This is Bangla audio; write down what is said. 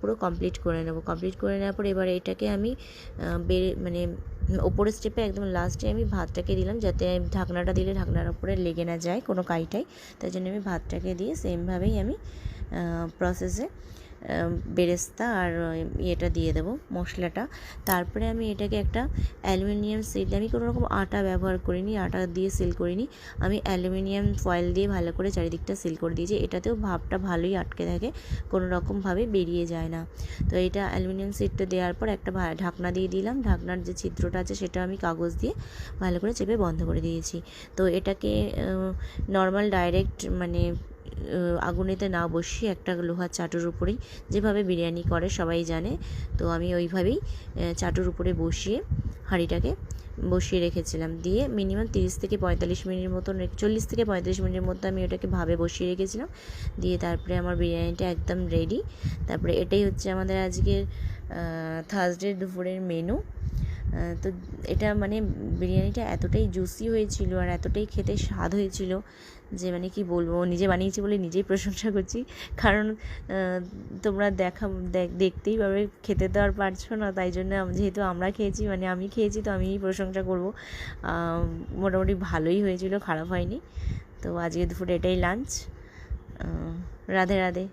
পুরো কমপ্লিট করে নেব। কমপ্লিট করে নেওয়ার পর এবার এটাকে আমি বেড়ে মানে ওপরের স্টেপে একদম লাস্টে আমি ভাতটাকে দিলাম যাতে ঢাকনাটা দিলে ঢাকনার ওপরে লেগে না যায় কোনো কাইটাই। তাই জন্য আমি ভাতটাকে দিয়ে সেমভাবেই আমি প্রসেসে বেরেস্তা আর ইয়েটা দিয়ে দেবো, মশলাটা। তারপরে আমি এটাকে একটা অ্যালুমিনিয়াম সিল আমি কোনো রকম আটা ব্যবহার করিনি, আটা দিয়ে সিল করিনি। আমি অ্যালুমিনিয়াম ফয়েল দিয়ে ভালো করে চারিদিকটা সিল করে দিয়েছি। এটাতেও ভাবটা ভালোই আটকে থাকে, কোনো রকমভাবে বেরিয়ে যায় না। তো এটা অ্যালুমিনিয়াম সিটটা দেওয়ার পর একটা ঢাকনা দিয়ে দিলাম। ঢাকনার যে ছিদ্রটা আছে সেটা আমি কাগজ দিয়ে ভালো করে চেপে বন্ধ করে দিয়েছি। তো এটাকে নর্মাল ডাইরেক্ট মানে আগুনেতে না বসিয়ে একটা লোহার চাটুর উপরেই যেভাবে বিরিয়ানি করে সবাই জানে, তো আমি ওইভাবেই চাটুর উপরে বসিয়ে হাঁড়িটাকে বসিয়ে রেখেছিলাম। দিয়ে মিনিমাম তিরিশ থেকে পঁয়তাল্লিশ মিনিটের মতন চল্লিশ থেকে পঁয়তাল্লিশ মিনিটের মধ্যে আমি ওটাকে ভাবে বসিয়ে রেখেছিলাম। দিয়ে তারপরে আমার বিরিয়ানিটা একদম রেডি তারপরে এটাই হচ্ছে আমাদের আজকের থার্সডে দুপুরের মেনু তো এটা মানে বিরিয়ানিটা এতটাই জুসি হয়েছিল আর এতটাই খেতে স্বাদ হয়েছিল যে মানে কি বলব, নিজে বানিয়েছি বলে নিজেই প্রশংসা করছি। কারণ তোমরা দেখা দেখতেই পাবে, খেতে তো আর পারছ না, তাই জন্য যেহেতু আমরা খেয়েছি মানে আমি খেয়েছি, তো আমিই প্রশংসা করব। মোটামুটি ভালোই হয়েছিল, খারাপ হয়নি। তো আজকে দুপুরে এটাই লাঞ্চ রাধে রাধে।